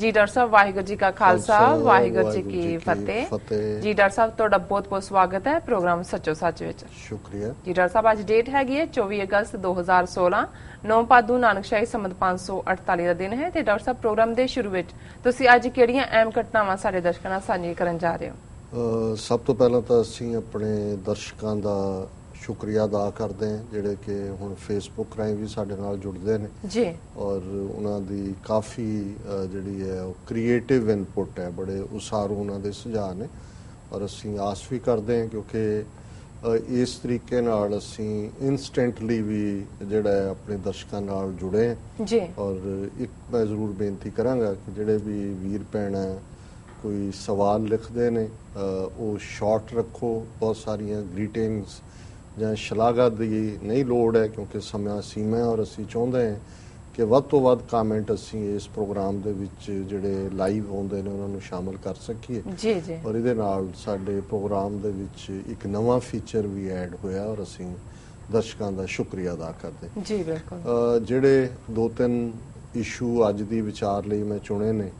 ਜੀ ਡਾਕਟਰ ਸਾਹਿਬ ਵਾਹਿਗੁਰੂ ਜੀ ਕਾ ਖਾਲਸਾ ਵਾਹਿਗੁਰੂ ਜੀ ਕੀ ਫਤਿਹ। ਜੀ ਡਾਕਟਰ ਸਾਹਿਬ ਤੁਹਾਡਾ ਬਹੁਤ ਬਹੁਤ ਸਵਾਗਤ ਹੈ ਪ੍ਰੋਗਰਾਮ ਸੱਚੋ ਸੱਚ ਵਿੱਚ। ਸ਼ੁਕਰੀਆ। ਜੀ ਡਾਕਟਰ ਸਾਹਿਬ ਅੱਜ ਡੇਟ ਹੈਗੀ ਹੈ 24 ਅਗਸਤ 2016 ਨੌ ਪਾਦੂ ਨਾਨਕਸ਼ਾਹੀ ਸੰਮਤ 548 ਦਾ ਦਿਨ ਹੈ ਤੇ ਡਾਕਟਰ ਸਾਹਿਬ ਪ੍ਰੋਗਰਾਮ ਦੇ ਸ਼ੁਰੂ ਵਿੱਚ ਤੁਸੀਂ ਅੱਜ ਕਿਹੜੀਆਂ ਅਹਿਮ ਘਟਨਾਵਾਂ ਸਾਡੇ ਦਰਸ਼ਕਾਂ ਨਾਲ ਸਾਂਝੀਆਂ ਕਰਨ ਜਾ ਰਹੇ ਹੋ? ਸਭ ਤੋਂ ਪਹਿਲਾਂ ਤਾਂ ਅਸੀਂ ਆਪਣੇ ਦਰਸ਼ਕਾਂ ਦਾ ਸ਼ੁਕਰੀਆ ਅਦਾ ਕਰਦੇ ਹਾਂ ਜਿਹੜੇ ਕਿ ਹੁਣ ਫੇਸਬੁੱਕ ਰਾਹੀਂ ਵੀ ਸਾਡੇ ਨਾਲ ਜੁੜਦੇ ਨੇ। ਜੀ। ਔਰ ਉਹਨਾਂ ਦੀ ਕਾਫੀ ਜਿਹੜੀ ਹੈ ਉਹ ਕ੍ਰੀਏਟਿਵ ਇਨਪੁਟ ਹੈ ਬੜੇ ਉਸਾਰੂ ਉਹਨਾਂ ਦੇ ਸੁਝਾਅ ਨੇ। ਔਰ ਅਸੀਂ ਆਸ ਵੀ ਕਰਦੇ ਹਾਂ ਕਿਉਂਕਿ ਇਸ ਤਰੀਕੇ ਨਾਲ ਅਸੀਂ ਇਨਸਟੈਂਟਲੀ ਵੀ ਜਿਹੜਾ ਹੈ ਆਪਣੇ ਦਰਸ਼ਕਾਂ ਨਾਲ ਜੁੜੇ ਹਾਂ। ਜੀ। ਔਰ ਇੱਕ ਮੈਂ ਜ਼ਰੂਰ ਬੇਨਤੀ ਕਰਾਂਗਾ ਕਿ ਜਿਹੜੇ ਵੀ ਵੀਰ ਭੈਣ ਕੋਈ ਸਵਾਲ ਲਿਖਦੇ ਨੇ ਉਹ ਸ਼ਾਰਟ ਰੱਖੋ। ਬਹੁਤ ਸਾਰੀਆਂ ਗ੍ਰੀਟਿੰਗਸ ਜਾਂ ਸ਼ਲਾਘਾ ਦੀ ਨਹੀਂ ਲੋੜ ਹੈ ਕਿਉਂਕਿ ਸਮਾਂ ਸੀਮਾ ਹੈ ਔਰ ਅਸੀਂ ਚਾਹੁੰਦੇ ਹਾਂ ਕਿ ਵੱਧ ਤੋਂ ਵੱਧ ਕਮੈਂਟ ਅਸੀਂ ਇਸ ਪ੍ਰੋਗਰਾਮ ਦੇ ਵਿੱਚ ਜਿਹੜੇ ਲਾਈਵ ਆਉਂਦੇ ਨੇ ਉਹਨਾਂ ਨੂੰ ਸ਼ਾਮਲ ਕਰ ਸਕੀਏ। ਜੀ ਜੀ। ਔਰ ਇਹਦੇ ਨਾਲ ਸਾਡੇ ਪ੍ਰੋਗਰਾਮ ਦੇ ਵਿੱਚ ਇੱਕ ਨਵਾਂ ਫੀਚਰ ਵੀ ਐਡ ਹੋਇਆ ਔਰ ਅਸੀਂ ਦਰਸ਼ਕਾਂ ਦਾ ਸ਼ੁਕਰੀਆ ਅਦਾ ਕਰਦੇ ਜੀ ਬਿਲਕੁਲ। ਜਿਹੜੇ ਦੋ ਤਿੰਨ ਇਸ਼ੂ ਅੱਜ ਦੀ ਵਿਚਾਰ ਲਈ ਮੈਂ ਚੁਣੇ ਨੇ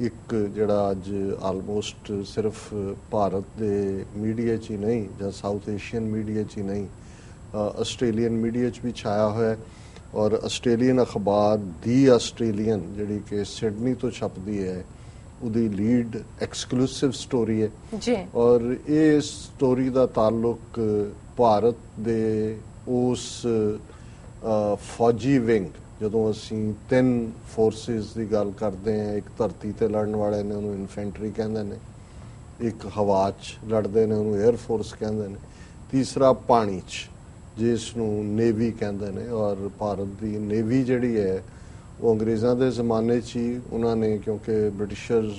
ਇੱਕ ਜਿਹੜਾ ਅੱਜ ਆਲਮੋਸਟ ਸਿਰਫ ਭਾਰਤ ਦੇ ਮੀਡੀਆ 'ਚ ਹੀ ਨਹੀਂ ਜਾਂ ਸਾਊਥ ਏਸ਼ੀਅਨ ਮੀਡੀਆ 'ਚ ਹੀ ਨਹੀਂ ਆਸਟ੍ਰੇਲੀਅਨ ਮੀਡੀਆ 'ਚ ਵੀ ਛਾਇਆ ਹੋਇਆ ਹੈ ਔਰ ਆਸਟ੍ਰੇਲੀਅਨ ਅਖਬਾਰ ਦੀ ਆਸਟ੍ਰੇਲੀਅਨ ਜਿਹੜੀ ਕਿ ਸਿਡਨੀ ਤੋਂ ਛਪਦੀ ਹੈ ਉਹਦੀ ਲੀਡ ਐਕਸਕਲੂਸਿਵ ਸਟੋਰੀ ਹੈ ਜੀ। ਔਰ ਇਹ ਸਟੋਰੀ ਦਾ ਤਾਲੁਕ ਭਾਰਤ ਦੇ ਉਸ ਫੌਜੀ ਵਿੰਗ ਜਦੋਂ ਅਸੀਂ ਤਿੰਨ ਫੋਰਸਿਸ ਦੀ ਗੱਲ ਕਰਦੇ ਹਾਂ, ਇੱਕ ਧਰਤੀ ਤੇ ਲੜਨ ਵਾਲੇ ਨੇ, ਉਹਨੂੰ ਇਨਫੈਂਟਰੀ ਕਹਿੰਦੇ ਨੇ, ਇੱਕ ਹਵਾ 'ਚ ਲੜਦੇ ਨੇ, ਉਹਨੂੰ 에ਅਰ ਫੋਰਸ ਕਹਿੰਦੇ ਨੇ, ਤੀਸਰਾ ਪਾਣੀ 'ਚ ਜਿਸ ਨੂੰ ਨੇਵੀ ਕਹਿੰਦੇ ਨੇ, ਔਰ ਭਾਰਤ ਦੀ ਨੇਵੀ ਜਿਹੜੀ ਹੈ, ਉਹ ਅੰਗਰੇਜ਼ਾਂ ਦੇ ਜ਼ਮਾਨੇ 'ਚ ਹੀ ਉਹਨਾਂ ਨੇ, ਕਿਉਂਕਿ ਬ੍ਰਿਟਿਸ਼ਰਸ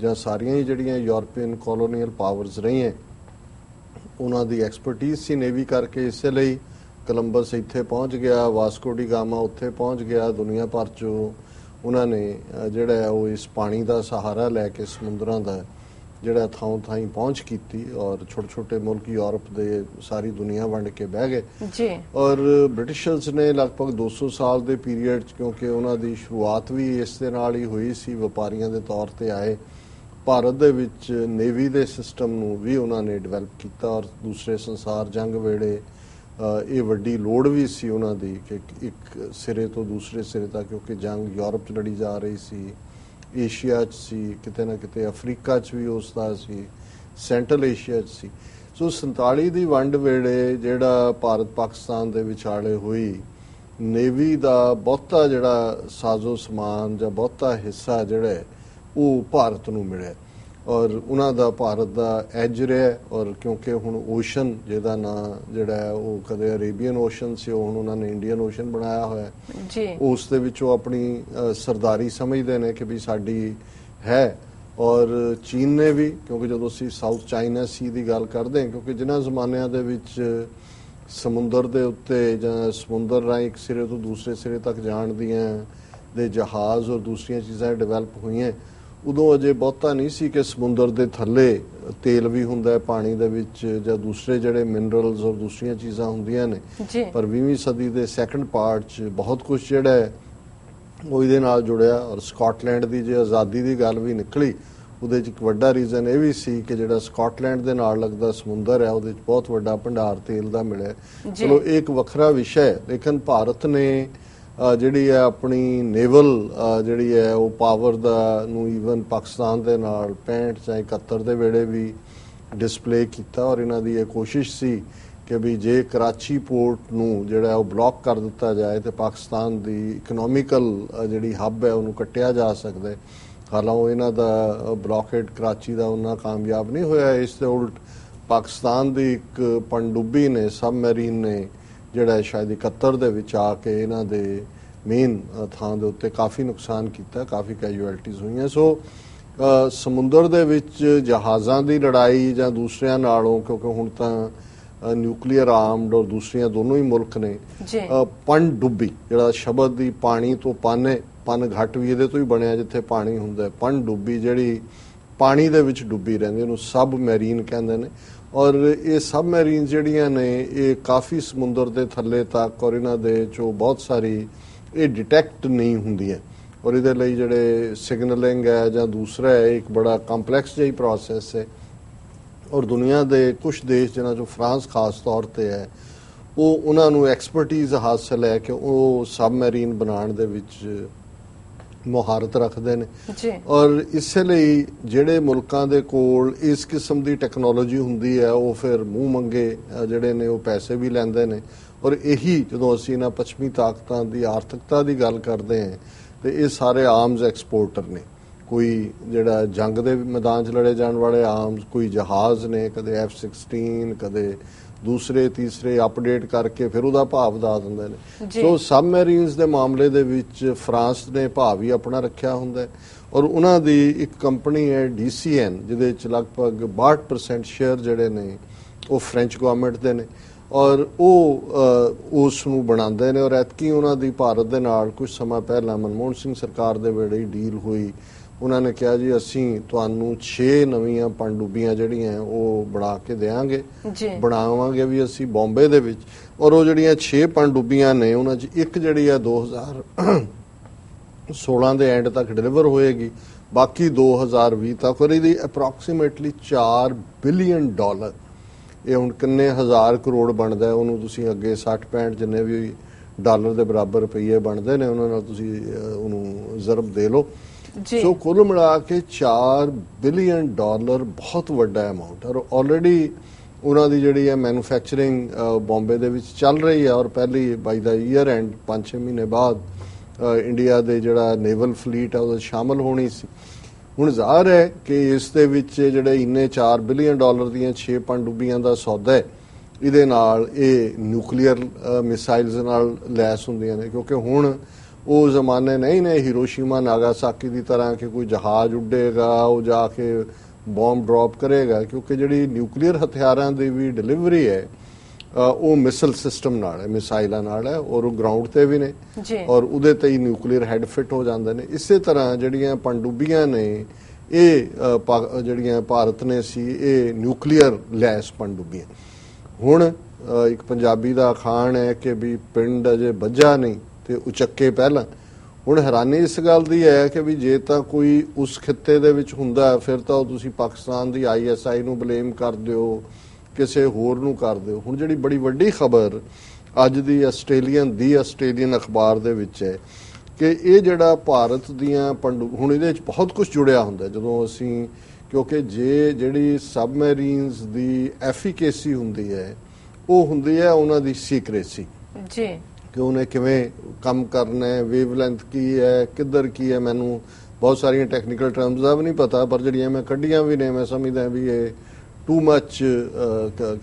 ਜਾਂ ਸਾਰੀਆਂ ਹੀ ਜਿਹੜੀਆਂ ਯੂਰਪੀਅਨ ਕਲੋਨੀਅਲ ਪਾਵਰਸ ਰਹੀਆਂ, ਉਹਨਾਂ ਦੀ ਐਕਸਪਰਟਿਜ਼ ਸੀ ਨੇਵੀ ਕਰਕੇ, ਇਸੇ ਲਈ ਕੋਲੰਬਸ ਇੱਥੇ ਪਹੁੰਚ ਗਿਆ ਵਾਸਕੋ ਡੀ ਗਾਮਾ ਉੱਥੇ ਪਹੁੰਚ ਗਿਆ ਦੁਨੀਆ ਭਰ ਚੋਂ ਉਹਨਾਂ ਨੇ ਜਿਹੜਾ ਹੈ ਉਹ ਇਸ ਪਾਣੀ ਦਾ ਸਹਾਰਾ ਲੈ ਕੇ ਸਮੁੰਦਰਾਂ ਦਾ ਜਿਹੜਾ ਥਾਂ ਥਾਈਂ ਪਹੁੰਚ ਕੀਤੀ ਔਰ ਛੋਟੇ ਛੋਟੇ ਮੁਲਕ ਯੂਰਪ ਦੇ ਸਾਰੀ ਦੁਨੀਆ ਵੰਡ ਕੇ ਬਹਿ ਗਏ। ਜੀ। ਔਰ ਬ੍ਰਿਟਿਸ਼ਰਸ ਨੇ ਲਗਭਗ 200 ਸਾਲ ਦੇ ਪੀਰੀਅਡ 'ਚ ਕਿਉਂਕਿ ਉਹਨਾਂ ਦੀ ਸ਼ੁਰੂਆਤ ਵੀ ਇਸ ਦੇ ਨਾਲ ਹੀ ਹੋਈ ਸੀ ਵਪਾਰੀਆਂ ਦੇ ਤੌਰ ਤੇ ਆਏ। ਭਾਰਤ ਦੇ ਵਿੱਚ ਨੇਵੀ ਦੇ ਸਿਸਟਮ ਨੂੰ ਵੀ ਉਹਨਾਂ ਨੇ ਡਿਵੈਲਪ ਕੀਤਾ ਔਰ ਦੂਸਰੇ ਸੰਸਾਰ ਜੰਗ ਵੇਲੇ ਇਹ ਵੱਡੀ ਲੋੜ ਵੀ ਸੀ ਉਹਨਾਂ ਦੀ ਕਿ ਇੱਕ ਸਿਰੇ ਤੋਂ ਦੂਸਰੇ ਸਿਰੇ ਤੱਕ, ਕਿਉਂਕਿ ਜੰਗ ਯੂਰਪ 'ਚ ਲੜੀ ਜਾ ਰਹੀ ਸੀ, ਏਸ਼ੀਆ 'ਚ ਸੀ, ਕਿਤੇ ਨਾ ਕਿਤੇ ਅਫਰੀਕਾ 'ਚ ਵੀ ਉਸ ਦਾ ਸੀ, ਸੈਂਟਰਲ ਏਸ਼ੀਆ 'ਚ ਸੀ। ਸੋ 47 ਦੀ ਵੰਡ ਵੇਲੇ ਜਿਹੜਾ ਭਾਰਤ ਪਾਕਿਸਤਾਨ ਦੇ ਵਿਚਾਲੇ ਹੋਈ ਨੇਵੀ ਦਾ ਬਹੁਤਾ ਜਿਹੜਾ ਸਾਜ਼ੋ ਸਮਾਨ ਜਾਂ ਬਹੁਤਾ ਹਿੱਸਾ ਜਿਹੜਾ ਉਹ ਭਾਰਤ ਨੂੰ ਮਿਲਿਆ। ਔਰ ਉਹਨਾਂ ਦਾ ਭਾਰਤ ਦਾ ਐਜ ਰਿਹਾ ਔਰ ਕਿਉਂਕਿ ਹੁਣ ਓਸ਼ਨ ਜਿਹਦਾ ਨਾਂ ਜਿਹੜਾ ਹੈ ਉਹ ਕਦੇ ਅਰੇਬੀਅਨ ਓਸ਼ਨ ਸੀ ਉਹ ਹੁਣ ਉਹਨਾਂ ਨੇ ਇੰਡੀਅਨ ਓਸ਼ਨ ਬਣਾਇਆ ਹੋਇਆ ਜੀ। ਉਸ ਦੇ ਵਿੱਚ ਉਹ ਆਪਣੀ ਸਰਦਾਰੀ ਸਮਝਦੇ ਨੇ ਕਿ ਵੀ ਸਾਡੀ ਹੈ ਔਰ ਚੀਨ ਨੇ ਵੀ ਕਿਉਂਕਿ ਜਦੋਂ ਅਸੀਂ ਸਾਊਥ ਚਾਈਨਾ ਸੀ ਦੀ ਗੱਲ ਕਰਦੇ ਹਾਂ ਕਿਉਂਕਿ ਜਿਨ੍ਹਾਂ ਜ਼ਮਾਨਿਆਂ ਦੇ ਵਿੱਚ ਸਮੁੰਦਰ ਦੇ ਉੱਤੇ ਜਾਂ ਸਮੁੰਦਰ ਰਾਹੀਂ ਇੱਕ ਸਿਰੇ ਤੋਂ ਦੂਸਰੇ ਸਿਰੇ ਤੱਕ ਜਾਣ ਦੀਆਂ ਦੇ ਜਹਾਜ਼ ਔਰ ਦੂਸਰੀਆਂ ਚੀਜ਼ਾਂ ਡਿਵੈਲਪ ਹੋਈਆਂ ਉਦੋਂ ਅਜੇ ਬਹੁਤਾ ਨਹੀਂ ਸੀ ਕਿ ਸਮੁੰਦਰ ਦੇ ਥੱਲੇ ਤੇਲ ਵੀ ਹੁੰਦਾ ਹੈ ਪਾਣੀ ਦੇ ਵਿੱਚ ਜਾਂ ਦੂਸਰੇ ਜਿਹੜੇ ਮਿਨਰਲਸ ਔਰ ਦੂਸਰੀਆਂ ਚੀਜ਼ਾਂ ਹੁੰਦੀਆਂ ਨੇ। ਪਰ 20ਵੀਂ ਸਦੀ ਦੇ ਸੈਕੰਡ ਪਾਰਟ 'ਚ ਬਹੁਤ ਕੁਝ ਜਿਹੜਾ ਹੈ ਉਹ ਇਹਦੇ ਨਾਲ ਜੁੜਿਆ ਔਰ ਸਕਾਟਲੈਂਡ ਦੀ ਜੇ ਆਜ਼ਾਦੀ ਦੀ ਗੱਲ ਵੀ ਨਿਕਲੀ ਉਹਦੇ 'ਚ ਇੱਕ ਵੱਡਾ ਰੀਜ਼ਨ ਇਹ ਵੀ ਸੀ ਕਿ ਜਿਹੜਾ ਸਕਾਟਲੈਂਡ ਦੇ ਨਾਲ ਲੱਗਦਾ ਸਮੁੰਦਰ ਹੈ ਉਹਦੇ 'ਚ ਬਹੁਤ ਵੱਡਾ ਭੰਡਾਰ ਤੇਲ ਦਾ ਮਿਲਿਆ। ਚਲੋ ਇਹ ਇੱਕ ਵੱਖਰਾ ਵਿਸ਼ਾ ਹੈ। ਲੇਕਿਨ ਭਾਰਤ ਨੇ ਜਿਹੜੀ ਹੈ ਆਪਣੀ ਨੇਵਲ ਜਿਹੜੀ ਹੈ ਉਹ ਪਾਵਰ ਦਾ ਨੂੰ ਈਵਨ ਪਾਕਿਸਤਾਨ ਦੇ ਨਾਲ 65 ਜਾਂ 71 ਦੇ ਵੇਲੇ ਵੀ ਡਿਸਪਲੇ ਕੀਤਾ ਔਰ ਇਹਨਾਂ ਦੀ ਇਹ ਕੋਸ਼ਿਸ਼ ਸੀ ਕਿ ਵੀ ਜੇ ਕਰਾਚੀ ਪੋਰਟ ਨੂੰ ਜਿਹੜਾ ਉਹ ਬਲੌਕ ਕਰ ਦਿੱਤਾ ਜਾਏ ਤੇ ਪਾਕਿਸਤਾਨ ਦੀ ਇਕਨੋਮਿਕਲ ਜਿਹੜੀ ਹੱਬ ਹੈ ਉਹਨੂੰ ਕੱਟਿਆ ਜਾ ਸਕਦਾ। ਹੈ ਹਾਲਾਂਕਿ ਇਹਨਾਂ ਦਾ ਬਲੌਕੇਡ ਕਰਾਚੀ ਦਾ ਉਹਨਾਂ ਕਾਮਯਾਬ ਨਹੀਂ ਹੋਇਆ, ਇਸ ਦੇ ਉਲਟ ਪਾਕਿਸਤਾਨ ਦੀ ਇੱਕ ਪਣਡੁੱਬੀ ਨੇ ਸਬਮਰੀਨ ਨੇ ਜਿਹੜਾ ਸ਼ਾਇਦ 71 ਦੇ ਵਿੱਚ ਆ ਕੇ ਇਹਨਾਂ ਦੇ ਮੇਨ ਥਾਂ ਦੇ ਉੱਤੇ ਕਾਫੀ ਨੁਕਸਾਨ ਕੀਤਾ ਕਾਫੀ ਕੈਜੂਅਲਟੀਜ਼ ਹੋਈਆਂ। ਸੋ ਸਮੁੰਦਰ ਦੇ ਵਿੱਚ ਜਹਾਜ਼ਾਂ ਦੀ ਲੜਾਈ ਜਾਂ ਦੂਸਰਿਆਂ ਨਾਲੋਂ ਕਿਉਂਕਿ ਹੁਣ ਤਾਂ ਨਿਊਕਲੀਅਰ ਆਰਮਡ ਔਰ ਦੂਸਰੀਆਂ ਦੋਨੋਂ ਹੀ ਮੁਲਕ ਨੇ ਪਣ ਡੁੱਬੀ। ਜਿਹੜਾ ਸ਼ਬਦ ਦੀ ਪਾਣੀ ਤੋਂ ਪਾਨੇ ਪਨ ਘਟ ਵੀ ਇਹਦੇ ਤੋਂ ਹੀ ਬਣਿਆ ਜਿੱਥੇ ਪਾਣੀ ਹੁੰਦਾ ਪਣ ਡੁੱਬੀ ਜਿਹੜੀ ਪਾਣੀ ਦੇ ਵਿੱਚ ਡੁੱਬੀ ਰਹਿੰਦੀ ਉਹਨੂੰ ਸਬ ਮੈਰੀਨ ਕਹਿੰਦੇ ਨੇ। ਔਰ ਇਹ ਸਬ ਮੈਰੀਨ ਜਿਹੜੀਆਂ ਨੇ, ਇਹ ਕਾਫੀ ਸਮੁੰਦਰ ਦੇ ਥੱਲੇ ਤੱਕ ਔਰ ਇਹਨਾਂ ਦੇ ਚੋਂ ਬਹੁਤ ਸਾਰੀ, ਇਹ ਡਿਟੈਕਟ ਨਹੀਂ ਹੁੰਦੀਆਂ। ਔਰ ਇਹਦੇ ਲਈ ਜਿਹੜੇ ਸਿਗਨਲਿੰਗ ਹੈ ਜਾਂ ਦੂਸਰਾ ਹੈ, ਇੱਕ ਬੜਾ ਕੰਪਲੈਕਸ ਜਿਹੀ ਪ੍ਰੋਸੈਸ ਹੈ। ਔਰ ਦੁਨੀਆ ਦੇ ਕੁਝ ਦੇਸ਼ ਜਿਨ੍ਹਾਂ ਚੋਂ ਫਰਾਂਸ ਖਾਸ ਤੌਰ ਤੇ ਹੈ, ਉਹ ਉਹਨਾਂ ਨੂੰ ਐਕਸਪਰਟਿਜ਼ ਹਾਸਲ ਹੈ ਕਿ ਉਹ ਸਬਮਰੀਨ ਬਣਾਉਣ ਦੇ ਵਿੱਚ ਮੁਹਾਰਤ ਰੱਖਦੇ ਨੇ। ਜੀ। ਔਰ ਇਸੇ ਲਈ ਜਿਹੜੇ ਮੁਲਕਾਂ ਦੇ ਕੋਲ ਇਸ ਕਿਸਮ ਦੀ ਟੈਕਨੋਲੋਜੀ ਹੁੰਦੀ ਹੈ ਉਹ ਫਿਰ ਮੂੰਹ ਮੰਗੇ ਜਿਹੜੇ ਨੇ ਉਹ ਪੈਸੇ ਵੀ ਲੈਂਦੇ ਨੇ। ਔਰ ਇਹੀ ਜਦੋਂ ਅਸੀਂ ਇਹਨਾਂ ਪੱਛਮੀ ਤਾਕਤਾਂ ਦੀ ਆਰਥਿਕਤਾ ਦੀ ਗੱਲ ਕਰਦੇ ਹਾਂ ਤੇ ਇਹ ਸਾਰੇ ਆਰਮਸ ਐਕਸਪੋਰਟਰ ਨੇ। ਕੋਈ ਜਿਹੜਾ ਜੰਗ ਦੇ ਮੈਦਾਨ 'ਚ ਲੜੇ ਜਾਣ ਵਾਲੇ ਆਰਮਸ ਕੋਈ ਜਹਾਜ਼ ਨੇ ਕਦੇ F16 ਕਦੇ ਦੂਸਰੇ ਤੀਸਰੇ ਅਪਡੇਟ ਕਰਕੇ ਫਿਰ ਉਹਦਾ ਭਾਅ ਵਧਾ ਦਿੰਦੇ ਨੇ। ਸੋ ਸਬਮਰੀਨਸ ਦੇ ਮਾਮਲੇ ਦੇ ਵਿੱਚ ਫਰਾਂਸ ਨੇ ਭਾਅ ਵੀ ਆਪਣਾ ਰੱਖਿਆ ਹੁੰਦਾ ਹੈ ਔਰ ਉਹਨਾਂ ਦੀ ਇੱਕ ਕੰਪਨੀ ਹੈ DCN ਜਿਹਦੇ ਵਿੱਚ ਲਗਭਗ 62% ਸ਼ੇਅਰ ਜਿਹੜੇ ਨੇ ਉਹ ਫ੍ਰੈਂਚ ਗਵਰਨਮੈਂਟ ਦੇ ਨੇ ਔਰ ਉਹ ਉਸ ਨੂੰ ਬਣਾਉਂਦੇ ਨੇ ਔਰ ਐਤਕੀ ਉਹਨਾਂ ਦੀ ਭਾਰਤ ਦੇ ਨਾਲ ਕੁਝ ਸਮਾਂ ਪਹਿਲਾਂ ਮਨਮੋਹਨ ਸਿੰਘ ਸਰਕਾਰ ਦੇ ਵੇਲੇ ਹੀ ਡੀਲ ਹੋਈ ਉਹਨਾਂ ਨੇ ਕਿਹਾ ਜੀ ਅਸੀਂ ਤੁਹਾਨੂੰ 6 ਨਵੀਆਂ ਪਣਡੁੱਬੀਆਂ ਜਿਹੜੀਆਂ ਉਹ ਬਣਾ ਕੇ ਦੇਵਾਂਗੇ ਬਣਾਵਾਂਗੇ ਵੀ ਅਸੀਂ ਬੰਬੇ ਦੇ ਵਿੱਚ। ਔਰ ਉਹ ਜਿਹੜੀਆਂ 6 ਪਣਡੁੱਬੀਆਂ ਨੇ ਉਹਨਾਂ 'ਚ ਇੱਕ ਜਿਹੜੀ ਆ 2016 ਦੇ ਐਂਡ ਤੱਕ ਡਿਲੀਵਰ ਹੋਏਗੀ। ਬਾਕੀ 2020 ਤੱਕ ਔਰ ਇਹਦੀ ਅਪਰੋਕਸੀਮੇਟਲੀ 4 ਬਿਲੀਅਨ ਡਾਲਰ ਇਹ ਹੁਣ ਕਿੰਨੇ ਹਜ਼ਾਰ ਕਰੋੜ ਬਣਦਾ ਹੈ ਉਹਨੂੰ ਤੁਸੀਂ ਅੱਗੇ 60 65 ਜਿੰਨੇ ਵੀ ਡਾਲਰ ਦੇ ਬਰਾਬਰ ਰੁਪਈਏ ਬਣਦੇ ਨੇ ਉਹਨਾਂ ਨਾਲ ਤੁਸੀਂ ਉਹਨੂੰ ਜ਼ਰਬ ਦੇ ਲਓ। ਸੋ ਕੁੱਲ ਮਿਲਾ ਕੇ 4 ਬਿਲੀਅਨ ਡਾਲਰ ਬਹੁਤ ਵੱਡਾ ਅਮਾਉਂਟ ਔਰ ਆਲਰੇਡੀ ਉਹਨਾਂ ਦੀ ਜਿਹੜੀ ਹੈ ਮੈਨੂਫੈਕਚਰਿੰਗ ਬੰਬੇ ਦੇ ਵਿੱਚ ਚੱਲ ਰਹੀ ਹੈ। ਔਰ ਪਹਿਲੀ ਬਾਈ ਦਾ ਈਅਰ ਐਂਡ 5-6 ਮਹੀਨੇ ਬਾਅਦ ਇੰਡੀਆ ਦੇ ਜਿਹੜਾ ਨੇਵਲ ਫਲੀਟ ਹੈ, ਉਹਦੇ ਸ਼ਾਮਲ ਹੋਣੀ ਸੀ। ਹੁਣ ਜ਼ਾਹਰ ਹੈ ਕਿ ਇਸ ਦੇ ਵਿੱਚ ਜਿਹੜੇ ਇੰਨੇ 4 ਬਿਲੀਅਨ ਡਾਲਰ ਦੀਆਂ 6 ਪਣਡੁੱਬੀਆਂ ਦਾ ਸੌਦਾ ਹੈ, ਇਹਦੇ ਨਾਲ ਇਹ ਨਿਊਕਲੀਅਰ ਮਿਸਾਈਲਸ ਨਾਲ ਲੈਸ ਹੁੰਦੀਆਂ ਨੇ। ਕਿਉਂਕਿ ਹੁਣ ਉਹ ਜ਼ਮਾਨੇ ਨਹੀਂ ਨੇ ਹਿਰੋਸ਼ੀਮਾ ਨਾਗਾਸਾਕੀ ਦੀ ਤਰ੍ਹਾਂ ਕਿ ਕੋਈ ਜਹਾਜ਼ ਉੱਡੇਗਾ ਉਹ ਜਾ ਕੇ ਬੰਬ ਡ੍ਰੌਪ ਕਰੇਗਾ ਕਿਉਂਕਿ ਜਿਹੜੀ ਨਿਊਕਲੀਅਰ ਹਥਿਆਰਾਂ ਦੀ ਵੀ ਡਿਲੀਵਰੀ ਹੈ ਉਹ ਮਿਸਲ ਸਿਸਟਮ ਨਾਲ ਹੈ ਮਿਸਾਈਲਾਂ ਨਾਲ ਹੈ ਔਰ ਉਹ ਗਰਾਊਂਡ ਤੇ ਵੀ ਨੇ ਜੀ। ਔਰ ਉਹਦੇ ਤੇ ਹੀ ਨਿਊਕਲੀਅਰ ਹੈਡ ਫਿੱਟ ਹੋ ਜਾਂਦੇ ਨੇ। ਇਸੇ ਤਰ੍ਹਾਂ ਜਿਹੜੀਆਂ ਪਣਡੁੱਬੀਆਂ ਨੇ ਇਹ ਜਿਹੜੀਆਂ ਭਾਰਤ ਨੇ ਸੀ ਇਹ ਨਿਊਕਲੀਅਰ ਲੈਸ ਪਣਡੁੱਬੀਆਂ। ਹੁਣ ਇੱਕ ਪੰਜਾਬੀ ਦਾ ਅਖਾਣ ਹੈ ਕਿ ਵੀ ਪਿੰਡ ਅਜੇ ਵੱਜਾ ਨਹੀਂ। ਤੇ ਉਚੱਕੇ ਪਹਿਲਾਂ। ਹੁਣ ਹੈਰਾਨੀ ਇਸ ਗੱਲ ਦੀ ਹੈ ਕਿ ਵੀ ਜੇ ਤਾਂ ਕੋਈ ਉਸ ਖਿੱਤੇ ਦੇ ਵਿੱਚ ਹੁੰਦਾ, ਫਿਰ ਤਾਂ ਉਹ ਤੁਸੀਂ ਪਾਕਿਸਤਾਨ ਦੀ ਆਈਐਸਆਈ ਨੂੰ ਬਲੇਮ ਕਰ ਦਿਓ, ਕਿਸੇ ਹੋਰ ਨੂੰ ਕਰ ਦਿਓ। ਹੁਣ ਜਿਹੜੀ ਬੜੀ ਵੱਡੀ ਖਬਰ ਅੱਜ ਦੀ ਆਸਟ੍ਰੇਲੀਅਨ ਦੀ ਆਸਟ੍ਰੇਲੀਅਨ ਅਖਬਾਰ ਦੇ ਵਿੱਚ ਹੈ ਕਿ ਇਹ ਜਿਹੜਾ ਭਾਰਤ ਦੀਆਂ ਪੰਡੂ, ਹੁਣ ਇਹਦੇ ਵਿੱਚ ਬਹੁਤ ਕੁਝ ਜੁੜਿਆ ਹੁੰਦਾ ਜਦੋਂ ਅਸੀਂ, ਕਿਉਂਕਿ ਜੇ ਜਿਹੜੀ ਸਬਮਰੀਨਸ ਦੀ ਐਫੀਕੇਸੀ ਹੁੰਦੀ ਹੈ, ਉਹ ਹੁੰਦੀ ਹੈ ਉਹਨਾਂ ਦੀ ਸੀਕ੍ਰੇਸੀ। ਜੀ। ਕਿ ਉਹਨੇ ਕਿਵੇਂ ਕੰਮ ਕਰਨਾ ਹੈ? ਵੇਵਲੈਂਥ ਕੀ ਹੈ? ਕਿੱਧਰ ਕੀ ਹੈ? ਮੈਨੂੰ ਬਹੁਤ ਸਾਰੀਆਂ ਟੈਕਨੀਕਲ ਟਰਮਸ ਦਾ ਵੀ ਨਹੀਂ ਪਤਾ, ਪਰ ਜਿਹੜੀਆਂ ਮੈਂ ਕੱਢੀਆਂ ਵੀ ਨੇ, ਮੈਂ ਸਮਝਦਾ ਵੀ ਇਹ ਟੂ ਮੱਚ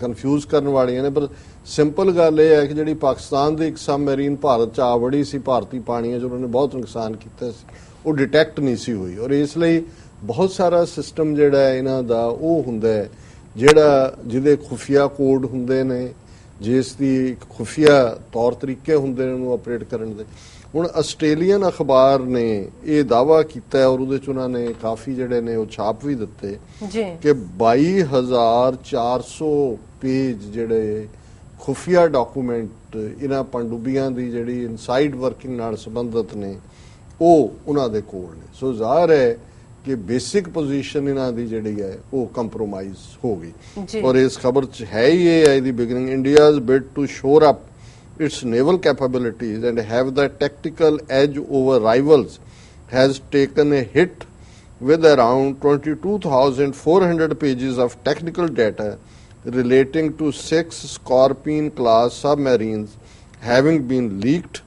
ਕਨਫਿਊਜ਼ ਕਰਨ ਵਾਲੀਆਂ ਨੇ। ਪਰ ਸਿੰਪਲ ਗੱਲ ਇਹ ਹੈ ਕਿ ਜਿਹੜੀ ਪਾਕਿਸਤਾਨ ਦੀ ਇੱਕ ਸਬਮਰੀਨ ਭਾਰਤ ਚ ਆ ਵੜੀ ਸੀ, ਭਾਰਤੀ ਪਾਣੀਆਂ 'ਚ, ਉਹਨਾਂ ਨੇ ਬਹੁਤ ਨੁਕਸਾਨ ਕੀਤਾ ਸੀ। ਉਹ ਡਿਟੈਕਟ ਨਹੀਂ ਸੀ ਹੋਈ। ਔਰ ਇਸ ਲਈ ਬਹੁਤ ਸਾਰਾ ਸਿਸਟਮ ਜਿਹੜਾ ਇਹਨਾਂ ਦਾ ਉਹ ਹੁੰਦਾ ਹੈ, ਜਿਹੜਾ ਜਿਹਦੇ ਖੁਫੀਆ ਕੋਡ ਹੁੰਦੇ ਨੇ ਜਿਸ ਦੀ ਖੁਫੀਆ ਤੌਰ ਤਰੀਕੇ ਹੁੰਦੇ ਨੇ ਉਹਨੂੰ ਆਪਰੇਟ ਕਰਨ ਦੇ। ਹੁਣ ਆਸਟ੍ਰੇਲੀਅਨ ਅਖਬਾਰ ਨੇ ਇਹ ਦਾਵਾ ਕੀਤਾ ਔਰ ਉਹਦੇ ਚ ਉਹਨਾਂ ਨੇ ਕਾਫੀ ਜਿਹੜੇ ਨੇ ਉਹ ਛਾਪ ਵੀ ਦਿੱਤੇ ਜੀ। ਕਿ 22400 ਪੇਜ ਜਿਹੜੇ ਖੁਫੀਆ ਡਾਕੂਮੈਂਟ ਇਹਨਾਂ ਪੰਡੁੱਬੀਆਂ ਦੀ ਜਿਹੜੀ ਇਨਸਾਈਡ ਵਰਕਿੰਗ ਨਾਲ ਸੰਬੰਧਿਤ ਨੇ ਉਹ ਉਹਨਾਂ ਦੇ ਕੋਲ ਨੇ। ਸੋ ਜ਼ਾਹਰ ਹੈ ਕਿ ਬੇਸਿਕ ਪੋਜੀਸ਼ਨ ਇਹਨਾਂ ਦੀ ਜਿਹੜੀ ਹੈ ਉਹ ਕੰਪਰੋਮਾਈਜ਼ ਹੋ ਗਈ। ਔਰ ਇਸ ਖਬਰ ਚ ਹੈ ਹੀ ਇਹ ਹੈ the beginning India's bid to shore up its naval capabilities and have the tactical edge over rivals has taken a hit with around 22,400 pages of technical data relating to six Scorpion class submarines having been leaked,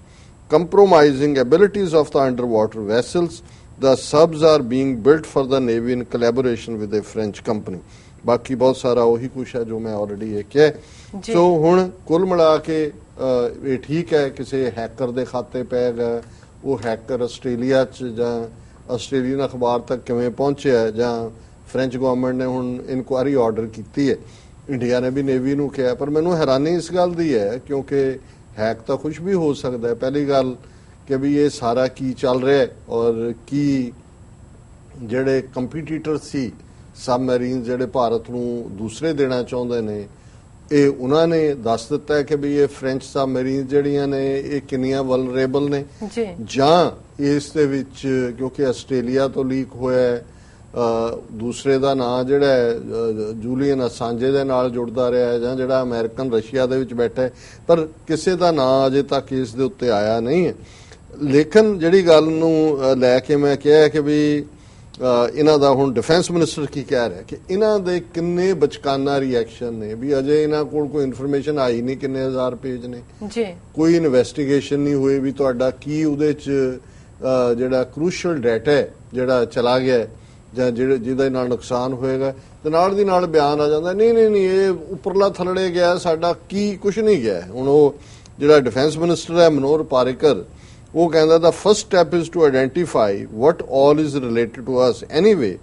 compromising abilities of the underwater vessels. The subs are being built for the Navy in collaboration with a French company. ਬਾਕੀ ਬਹੁਤ ਸਾਰਾ ਉਹੀ ਕੁਛ ਹੈ ਜੋ ਮੈਂ already ਇਹ ਕਿਹਾ। ਸੋ ਹੁਣ ਕੁੱਲ ਮਿਲਾ ਕੇ ਇਹ ਠੀਕ ਹੈ ਕਿਸੇ ਹੈਕਰ ਦੇ ਖਾਤੇ ਪੈ ਗਿਆ ਉਹ ਹੈਕਰ ਆਸਟ੍ਰੇਲੀਆ ਚ ਜਾਂ ਆਸਟ੍ਰੇਲੀਅਨ ਅਖਬਾਰ ਤੱਕ ਕਿਵੇਂ ਪਹੁੰਚਿਆ ਜਾਂ ਫ੍ਰੈਂਚ ਗਵਰਨਮੈਂਟ ਨੇ ਹੁਣ ਇਨਕੁਆਰੀ ਆਰਡਰ ਕੀਤੀ ਹੈ ਇੰਡੀਆ ਨੇ ਵੀ ਨੇਵੀ ਨੂੰ ਕਿਹਾ ਪਰ ਮੈਨੂੰ ਹੈਰਾਨੀ ਇਸ ਗੱਲ ਦੀ ਹੈ ਕਿਉਂਕਿ ਹੈਕ ਤਾਂ ਕੁਝ ਵੀ ਹੋ ਸਕਦਾ ਹੈ ਪਹਿਲੀ ਗੱਲ ਕਿ ਵੀ ਇਹ ਸਾਰਾ ਕੀ ਚੱਲ ਰਿਹਾ ਹੈ ਔਰ ਕੀ ਜਿਹੜੇ ਕੰਪੀਟੀਟਰ ਸੀ ਸਬਮਰੀਨ ਜਿਹੜੇ ਭਾਰਤ ਨੂੰ ਦੂਸਰੇ ਦੇਣਾ ਚਾਹੁੰਦੇ ਨੇ ਇਹ ਉਹਨਾਂ ਨੇ ਦੱਸ ਦਿੱਤਾ ਕਿ ਵੀ ਇਹ ਫ੍ਰੈਂਚ ਸਬਮਰੀਨ ਜਿਹੜੀਆਂ ਨੇ ਇਹ ਕਿੰਨੀਆਂ ਵਲਨਰੇਬਲ ਨੇ। ਜੀ। ਇਸ ਦੇ ਵਿੱਚ ਕਿਉਂਕਿ ਆਸਟ੍ਰੇਲੀਆ ਤੋਂ ਲੀਕ ਹੋਇਆ ਹੈ ਦੂਸਰੇ ਦਾ ਨਾਂ ਜਿਹੜਾ ਜੂਲੀਅਨ ਅਸਾਂਜੇ ਦੇ ਨਾਲ ਜੁੜਦਾ ਰਿਹਾ ਹੈ ਜਾਂ ਜਿਹੜਾ ਅਮਰੀਕਨ ਰਸ਼ੀਆ ਦੇ ਵਿੱਚ ਬੈਠਾ ਹੈ। ਪਰ ਕਿਸੇ ਦਾ ਨਾਂ ਅਜੇ ਤੱਕ ਇਸ ਦੇ ਉੱਤੇ ਆਇਆ ਨਹੀਂ ਹੈ। ਲੇਕਿਨ ਜਿਹੜੀ ਗੱਲ ਨੂੰ ਲੈ ਕੇ ਮੈਂ ਕਿਹਾ ਕਿ ਵੀ ਇਹਨਾਂ ਦਾ ਹੁਣ ਡਿਫੈਂਸ ਮਿਨਿਸਟਰ ਕੀ ਕਹਿ ਰਿਹਾ ਕਿ ਇਹਨਾਂ ਦੇ ਕਿੰਨੇ ਬਚਕਾਨਾ ਰਿਐਕਸ਼ਨ ਨੇ ਵੀ ਅਜੇ ਇਹਨਾਂ ਕੋਲ ਕੋਈ ਇਨਫੋਰਮੇਸ਼ਨ ਆਈ ਨਹੀਂ ਕਿੰਨੇ ਹਜ਼ਾਰ ਪੇਜ ਨੇ। ਜੀ। ਕੋਈ ਇਨਵੈਸਟੀਗੇਸ਼ਨ ਨਹੀਂ ਹੋਈ ਵੀ ਤੁਹਾਡਾ ਕੀ ਉਹਦੇ ਚ ਜਿਹੜਾ ਕ੍ਰੂਸ਼ੀਅਲ ਡਾਟਾ ਹੈ ਜਿਹੜਾ ਚਲਾ ਗਿਆ ਜਾਂ ਜਿਹੜੇ ਜਿਹਦੇ ਨਾਲ ਨੁਕਸਾਨ ਹੋਏਗਾ। ਤੇ ਨਾਲ ਦੀ ਨਾਲ ਬਿਆਨ ਆ ਜਾਂਦਾ ਨਹੀਂ ਨਹੀਂ ਨਹੀਂ ਇਹ ਉੱਪਰਲਾ ਥੱਲੜੇ ਗਿਆ ਸਾਡਾ ਕੀ ਕੁਝ ਨਹੀਂ ਗਿਆ। ਹੁਣ ਉਹ ਜਿਹੜਾ ਡਿਫੈਂਸ ਮਿਨਿਸਟਰ ਹੈ ਮਨੋਹਰ ਪਾਰਿਕਰ ਉਹ ਕਹਿੰਦਾ the first step is to identify what all is related to us anyway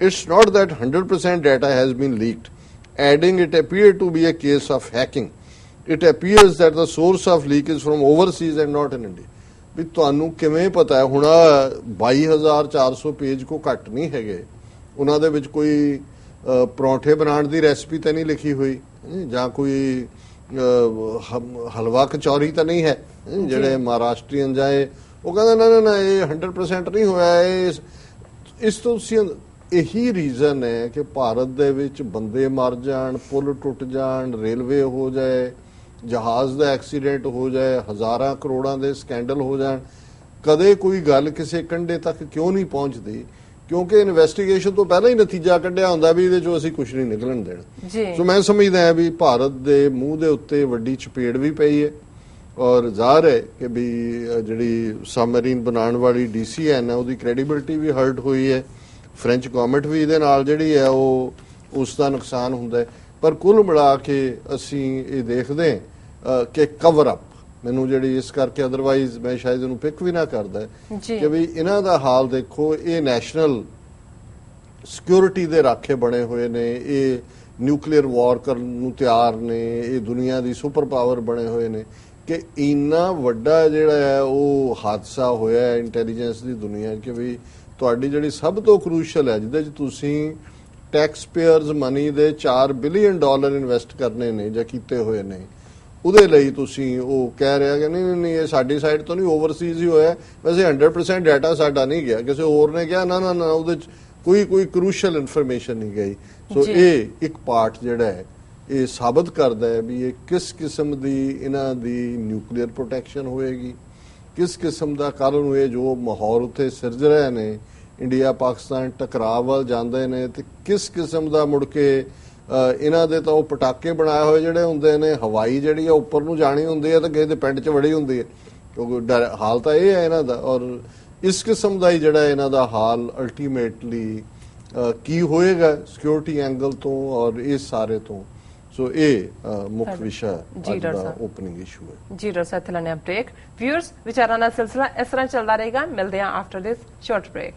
it's not that 100% data has been leaked adding it appear to be a case of hacking it appears that the source of leak is firm overseas and not in India ਵੀ ਤੁਹਾਨੂੰ ਕਿਵੇਂ ਪਤਾ ਹੈ ਹੁਣ 22400 page ਕੋ ਘੱਟ ਨਹੀਂ ਹੈਗੇ ਉਹਨਾਂ ਦੇ ਵਿੱਚ ਕੋਈ ਪਰੌਂਠੇ ਬਣਾਉਣ ਦੀ ਰੈਸਪੀ ਤਾਂ ਨਹੀਂ ਲਿਖੀ ਹੋਈ ਜਾਂ ਕੋਈ ਹਲਵਾ ਕਚੌਰੀ ਤਾਂ ਨਹੀਂ ਹੈ ਜਿਹੜੇ ਮਹਾਰਾਸ਼ਟਰੀਅਨ ਜਾਏ ਉਹ ਕਹਿੰਦਾ ਨਾ ਨਾ ਨਾ ਇਹ 100% ਨਹੀਂ ਹੋਇਆ ਇਹ ਇਸ- ਤੋਂ ਤੁਸੀਂ ਇਹੀ ਰੀਜ਼ਨ ਹੈ ਕਿ ਭਾਰਤ ਦੇ ਵਿੱਚ ਬੰਦੇ ਮਰ ਜਾਣ ਪੁਲ ਟੁੱਟ ਜਾਣ ਰੇਲਵੇ ਹੋ ਜਾਏ ਜਹਾਜ਼ ਦਾ ਐਕਸੀਡੈਂਟ ਹੋ ਜਾਏ ਹਜ਼ਾਰਾਂ ਕਰੋੜਾਂ ਦੇ ਸਕੈਂਡਲ ਹੋ ਜਾਣ ਕਦੇ ਕੋਈ ਗੱਲ ਕਿਸੇ ਕੰਢੇ ਤੱਕ ਕਿਉਂ ਨਹੀਂ ਪਹੁੰਚਦੀ? ਕਿਉਂਕਿ ਇਨਵੈਸਟੀਗੇਸ਼ਨ ਤੋਂ ਪਹਿਲਾਂ ਹੀ ਨਤੀਜਾ ਕੱਢਿਆ ਹੁੰਦਾ ਵੀ ਇਹਦੇ ਚੋਂ ਅਸੀਂ ਕੁਝ ਨਹੀਂ ਨਿਕਲਣ ਦੇਣਾ। ਸੋ ਮੈਂ ਸਮਝਦਾ ਹਾਂ ਵੀ ਭਾਰਤ ਦੇ ਮੂੰਹ ਦੇ ਉੱਤੇ ਵੱਡੀ ਚਪੇੜ ਵੀ ਪਈ ਹੈ। ਔਰ ਜ਼ਾਹਰ ਹੈ ਕਿ ਵੀ ਜਿਹੜੀ ਸਬਮਰੀਨ ਬਣਾਉਣ ਵਾਲੀ ਡੀਸੀਐਨ ਹੈ ਉਹਦੀ ਕ੍ਰੈਡੀਬਿਲਟੀ ਵੀ ਹਰਟ ਹੋਈ ਹੈ। ਫ੍ਰੈਂਚ ਗਵਰਨਮੈਂਟ ਵੀ ਇਹਦੇ ਨਾਲ ਜਿਹੜੀ ਹੈ ਉਹ ਉਸ ਦਾ ਨੁਕਸਾਨ ਹੁੰਦਾ ਹੈ। ਪਰ ਕੁੱਲ ਮਿਲਾ ਕੇ ਅਸੀਂ ਇਹ ਦੇਖਦੇ ਕਿ ਕਵਰ ਅਪ ਮੈਨੂੰ ਜਿਹੜੀ ਇਸ ਕਰਕੇ ਅਦਰਵਾਈਜ਼ ਮੈਂ ਸ਼ਾਇਦ ਇਹਨੂੰ ਪਿਕ ਵੀ ਨਾ ਕਰਦਾ। ਕਿ ਵੀ ਇਹਨਾਂ ਦਾ ਹਾਲ ਦੇਖੋ ਇਹ ਨੈਸ਼ਨਲ ਸਿਕਿਉਰਿਟੀ ਦੇ ਰਾਖੇ ਬਣੇ ਹੋਏ ਨੇ ਇਹ ਨਿਊਕਲੀਅਰ ਵਾਰ ਕਰਨ ਨੂੰ ਤਿਆਰ ਨੇ ਇਹ ਦੁਨੀਆ ਦੀ ਸੁਪਰ ਪਾਵਰ ਬਣੇ ਹੋਏ ਨੇ। ਕਿ ਇੰਨਾ ਵੱਡਾ ਜਿਹੜਾ ਹੈ ਉਹ ਹਾਦਸਾ ਹੋਇਆ ਹੈ ਇੰਟੈਲੀਜੈਂਸ ਦੀ ਦੁਨੀਆ 'ਚ ਕਿ ਵੀ ਤੁਹਾਡੀ ਜਿਹੜੀ ਸਭ ਤੋਂ ਕ੍ਰੂਸ਼ੀਅਲ ਹੈ ਜਿਹਦੇ 'ਚ ਤੁਸੀਂ ਟੈਕਸ ਪੇਅਰਸ ਮਨੀ ਦੇ 4 ਬਿਲੀਅਨ ਡਾਲਰ ਇਨਵੈਸਟ ਕਰਨੇ ਨੇ ਜਾਂ ਕੀਤੇ ਹੋਏ ਨੇ ਉਹਦੇ ਲਈ ਤੁਸੀਂ ਉਹ ਕਹਿ ਰਿਹਾ ਕਿ ਨਹੀਂ ਨਹੀਂ ਇਹ ਸਾਡੀ ਸਾਈਡ ਤੋਂ ਨਹੀਂ ਓਵਰਸੀਜ਼ ਹੀ ਹੋਇਆ ਵੈਸੇ 100% ਡਾਟਾ ਸਾਡਾ ਨਹੀਂ ਗਿਆ ਕਿਸੇ ਹੋਰ ਨੇ ਕਿਹਾ ਨਾ ਨਾ ਨਾ ਉਹਦੇ ਚ ਕੋਈ ਕੋਈ ਕ੍ਰੂਸ਼ੀਅਲ ਇਨਫੋਰਮੇਸ਼ਨ ਨਹੀਂ ਗਈ ਸੋ। ਇਹ ਇੱਕ ਪਾਰਟ ਜਿਹੜਾ ਹੈ ਇਹ ਸਾਬਤ ਕਰਦਾ ਹੈ ਵੀ ਇਹ ਕਿਸ ਕਿਸਮ ਦੀ ਇਹਨਾਂ ਦੀ ਨਿਊਕਲੀਅਰ ਪ੍ਰੋਟੈਕਸ਼ਨ ਹੋਏਗੀ, ਕਿਸ ਕਿਸਮ ਦਾ ਕਾਰਨ ਹੋਏ ਜੋ ਮਾਹੌਲ ਉੱਥੇ ਸਿਰਜ ਰਹੇ ਨੇ, ਇੰਡੀਆ, ਪਾਕਿਸਤਾਨ ਟਕਰਾਅ ਵੱਲ ਜਾਂਦੇ ਨੇ ਤੇ ਕਿਸ ਕਿਸਮ ਦਾ ਮੁੜ ਕੇ ਇਹਨਾਂ ਦੇ ਤਾਂ ਉਹ ਪਟਾਕੇ ਬਣਾਏ ਹੋਏ ਜਿਹੜੇ ਹੁੰਦੇ ਨੇ, ਹਵਾਈ ਜਿਹੜੀ ਆ ਉੱਪਰ ਨੂੰ ਜਾਣੀ ਹੁੰਦੀ ਹੈ ਤੇ ਕਿਸੇ ਦੇ ਪਿੰਡ 'ਚ ਵੜੀ ਹੁੰਦੀ ਹੈ ਕਿਉਂਕਿ ਡਰ- ਹਾਲ ਤਾਂ ਇਹ ਹੈ ਇਹਨਾਂ ਦਾ ਔਰ ਇਸ ਕਿਸਮ ਦਾ ਹੀ ਜਿਹੜਾ ਇਹਨਾਂ ਦਾ ਹਾਲ ਅਲਟੀਮੇਟਲੀ ਕੀ ਹੋਏਗਾ ਸਿਕਿਉਰਿਟੀ ਐਂਗਲ ਤੋਂ ਔਰ ਇਸ ਸਾਰੇ ਤੋਂ। ਸੋ ਇਹ ਮੁੱਖ ਵਿਸ਼ਾ ਅੱਜ ਦਾ। ਓਪਨਿੰਗ ਇਸ਼ੂ ਹੈ ਜੀ ਡਾਕਟਰ ਸਾਹਿਬ ਲੈਣੇ ਬ੍ਰੇਕ ਵਿਊਅਰਸ ਵਿਚਾਰਾਂ ਦਾ ਸਿਲਸਿਲਾ ਇਸ ਤਰ੍ਹਾਂ ਚੱਲਦਾ ਰਹੇਗਾ ਮਿਲਦੇ ਹਾਂ ਆਫਟਰ ਦਿਸ ਸ਼ਾਰਟ ਬ੍ਰੇਕ